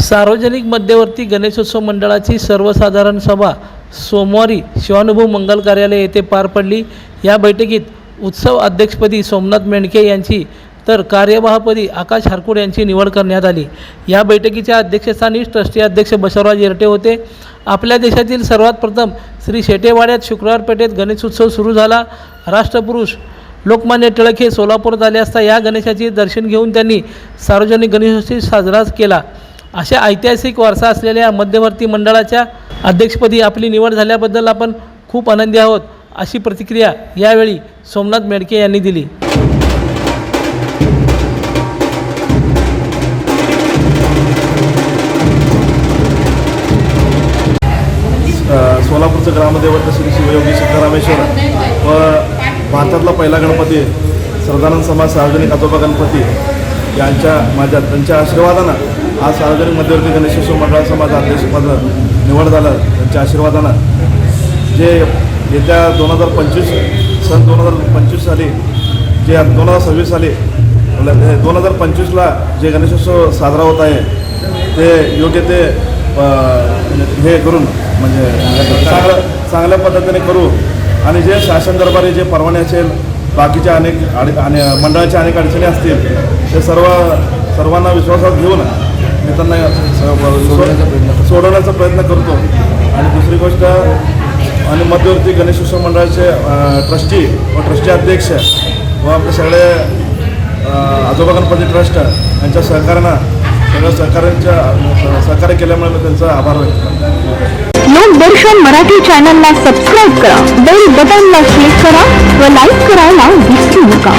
सार्वजनिक मध्यवर्ती गणेशोत्सव मंडळाची सर्वसाधारण सभा सोमवारी शिवानुभव मंगल कार्यालय येथे पार पडली. या बैठकीत उत्सव अध्यक्षपदी सोमनाथ मेंढके यांची तर कार्यवाहपदी आकाश हारकुड यांची निवड करण्यात आली. या बैठकीच्या अध्यक्षस्थानी ट्रस्टी अध्यक्ष बसवराज येरटे होते. आपल्या देशातील सर्वात प्रथम श्री शेटेवाड्यात शुक्रवार पेठेत गणेशोत्सव सुरू झाला. राष्ट्रपुरुष लोकमान्य टिळक हे सोलापूरात आले असता या गणेशाचे दर्शन घेऊन त्यांनी सार्वजनिक गणेशोत्सव साजरा केला. अशा ऐतिहासिक वारसा असलेल्या मध्यवर्ती मंडळाच्या अध्यक्षपदी आपली निवड झाल्याबद्दल आपण खूप आनंदी आहोत अशी प्रतिक्रिया यावेळी सोमनाथ मेडके यांनी दिली. सोलापूरचं ग्रामदैवत श्री शिवयोगी सिद्धरामेश्वर व भारतातला पहिला गणपती श्रद्धानंद समाज सार्वजनिक आजोबा गणपती यांच्या माझ्या त्यांच्या आशीर्वादानं आज सार्वजनिक मध्यवर्ती गणेशोत्सव मंडळ समाज अध्यक्षपद निवड झालं त्यांच्या आशीर्वादानं जे येत्या दोन हजार पंचवीस सन दोन हजार पंचवीस साली जे दोन हजार सव्वीस साली दोन हजार पंचवीसला जे गणेशोत्सव साजरा होत आहे ते योग्य ते हे करून म्हणजे चांगलं चांगल्या पद्धतीने करू. आणि जे शासन दरबारी जे परवाने असेल बाकीच्या अनेक अडी आणि मंडळाच्या अनेक अडचणी असतील ते सर्व सर्वांना विश्वासात घेऊन मी त्यांना सोडवण्याचा प्रयत्न सोडवण्याचा प्रयत्न करतो. आणि दुसरी गोष्ट आणि मध्यवर्ती गणेशोत्सव मंडळाचे ट्रस्टी व ट्रस्टी अध्यक्ष व आपले सगळे अ, आजोबा गणपती ट्रस्ट यांच्या सहकार्यानं सगळ्या सहकार्यांच्या सहकार्य केल्यामुळे त्यांचा आभार व्यक्त करतो. लोकदर्शन मराठी चॅनलला सबस्क्राईब करा. बेल बटनला क्लिक करा व लाईक करायला विसरू नका.